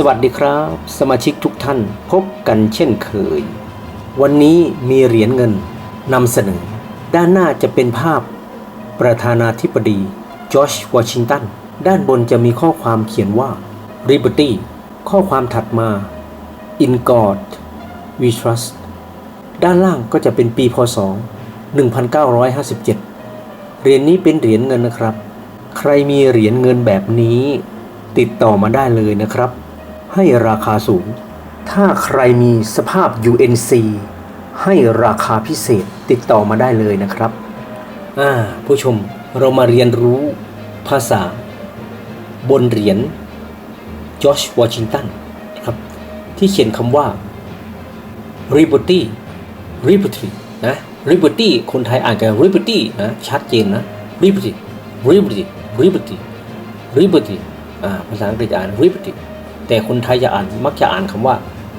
สวัสดีครับ สมาชิกทุกท่านพบกันเช่นเคย วันนี้มีเหรียญเงินนำเสนอ ด้านหน้าจะเป็นภาพ ประธานาธิบดีจอร์จวอชิงตันด้านบนจะมีข้อความเขียนว่า Liberty ข้อความถัดมา In God We Trust ด้านล่างก็จะเป็นปีพศ 1957 เหรียญนี้เป็นเหรียญเงินนะครับ ใครมีเหรียญเงินแบบนี้ติดต่อมาได้เลยนะครับ ให้ราคาสูง ถ้าใครมีสภาพ UNC ให้ราคาพิเศษติดต่อมาได้เลยนะครับ อ่า ผู้ชมเรามาเรียนรู้ภาษา บนเหรียญจอร์จวอชิงตันครับที่เขียนคำว่า Liberty Liberty นะ Liberty คนไทยอ่านกัน Liberty นะ ชัดเจนนะ Liberty Liberty Liberty Liberty อ่าภาษาอังกฤษอ่าน Liberty แต่คนไทยจะอ่านมักจะอ่านคำว่า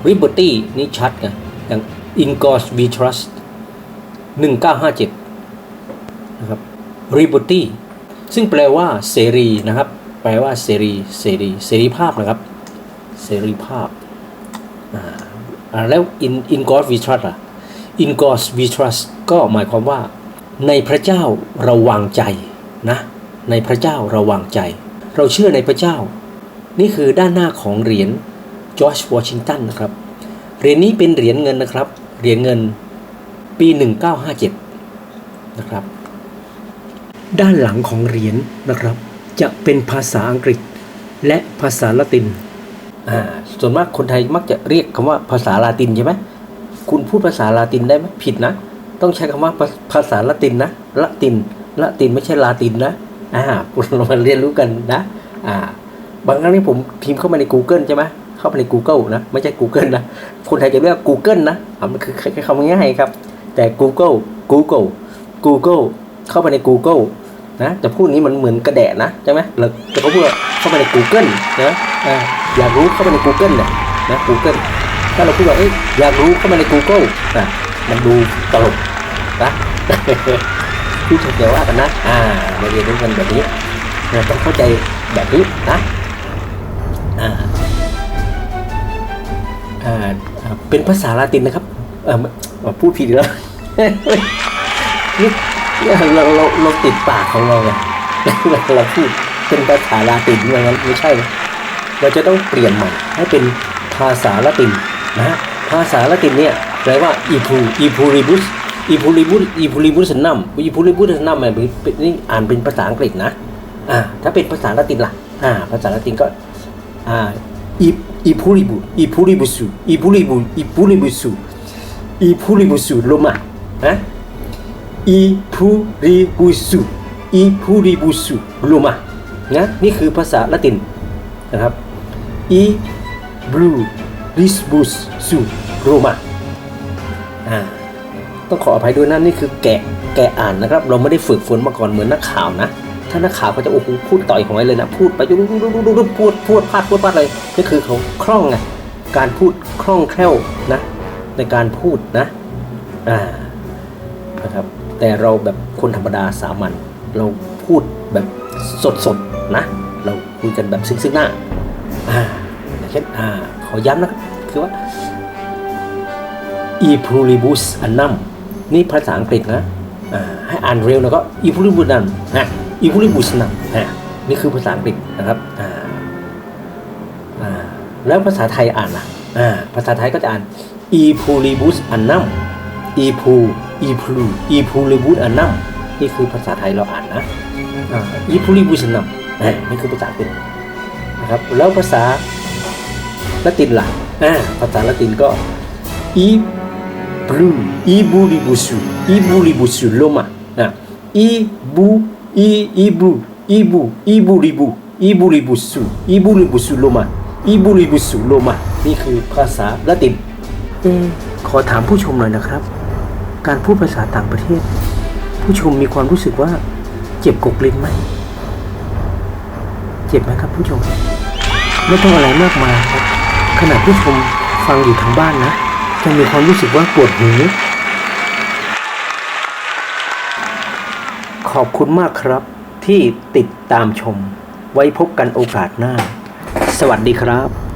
Liberty นี่ชัดไงอย่าง In God We Trust 1957นะครับ Liberty ซึ่งแปลว่าเสรีนะครับ แปลว่าเสรีเสรีเสรีภาพนะครับ เสรีภาพอ่าแล้ว in in God we trust อะ in God we trust ก็หมายความว่า ในพระเจ้าเราวางใจนะในพระเจ้าเราวางใจ เราเชื่อในพระเจ้า นี่คือด้านหน้าของเหรียญจอร์จวอชิงตันนะครับ เหรียญนี้เป็นเหรียญเงินนะครับ เหรียญเงินปี 1957 นะครับ ด้านหลังของเหรียญนะครับ จะเป็นภาษาอังกฤษและภาษาละติน อ่า ส่วนมากคนไทยมักจะเรียกคำว่าภาษาลาตินใช่ไหม คุณพูดภาษาลาตินได้ไหมผิดนะ ต้องใช้คำว่าภาภาษาละตินนะ ละติน ละตินไม่ใช่ลาตินนะ อ่าเรามาเรียนรู้กันนะ อ่า บางครั้งที่ผมพิมพ์เข้ามาใน Google ใช่ไหมเข้าไปใน Google นะ ไม่ใช่ Google นะ คนไทยจะเรียก Google นะอ่ามันคือคำง่ายครับ แต่ Google Google Google เข้าไปใน Google นะจะพูดนี้มันเหมือนกระแดะนะใช่ไหมเราจะพูดว่าเข้าไปใน Google นะอ่าอยากรู้เข้าไปใน Google เนี่ยนะ Google ถ้าเราพูดว่าเอ้ยอยากรู้เข้ามาใน Google นะมันดูตลกนะผู้ชมเดี๋ยวว่ากันนะ อ่ามาเรียนรู้กันแบบนี้นะต้องเข้าใจแบบนี้นะ เป็นภาษาลาตินนะครับพูดผิดแล้วเราเราเราติดปากของเราไงเราพูดเป็นภาษาลาตินว่างนั้นไม่ใช่เราจะต้องเปลี่ยนใหม่ให้เป็นภาษาละตินนะภาษาละตินเนี่ยแปลว่าอีพูอีพูริบุสอีพูริบุสอีพูริบุสนัมอีพูริบุสนัมมันเป็นนี่อ่านเป็นภาษาอังกฤษนะอ่าถ้าเป็นภาษาละตินล่ะอ่าภาษาละตินก็ อ่าอีอีพูริบุอีพูริบุสุอีพูริบุอีพูริบุสุอีพูริบุสุโลมานะอีพูริบุสุอีพูริบุสุโลมานะนี่คือภาษาละตินนะครับอีบลูริสบุสสุโรมาอ่าต้องขออภัยด้วยนะนี่คือแกะแกะอ่านนะครับ เราไม่ได้ฝึกฝนมาก่อนเหมือนนักข่าวนะ ถ้านักข่าวเขาจะโอ้โหพูดต่อยของไว้เลยนะ พูดไปดูดูดูดูดูพูดพูดพลาดพูดพลาดเลยนี่คือเขาคล่องไงการพูดคล่องแคล่วนะในการพูดนะอ่านะครับแต่เราแบบคนธรรมดาสามัญเราพูดแบบสดๆนะ เราคุยกันแบบซึ้งๆหน้าอ่าอย่างเช่นอ่าขอย้ำนะครับคือว่า e pluribus annum นี่ภาษาอังกฤษนะอ่าให้อ่านเร็วแล้วก็ e pluribus annum ฮะ e pluribus annum ฮะนี่คือภาษาอังกฤษนะครับอ่าอ่าแล้วภาษาไทยอ่านล่ะอ่าภาษาไทยก็จะอ่าน e pluribus annum e pu e plu e pluribus annum นี่คือภาษาไทยเราอ่านนะอ่า e pluribus annum อ่านี่คือภาษาอังกฤษนะครับแล้วภาษาละตินล่ะอ่าภาษาละตินก็ e blu e buribusu e buribusu loma นะ e bu e e bu e bu e buribu e buribusu e buribusu loma e buribusu loma นี่คือภาษาละตินเอขอถามผู้ชมหน่อยนะครับ การพูดภาษาต่างประเทศ ผู้ชมมีความรู้สึกว่า เจ็บกกลิ้นไหมเจ็บไหมครับผู้ชม ไม่ต้องอะไรมากมายครับขนาดผู้ชมฟังอยู่ทางบ้านนะจะมีความรู้สึกว่าปวดหู อบคุณมากครับที่ติดตามชม ไว้พบกันโอกาสหน้า สวัสดีครับ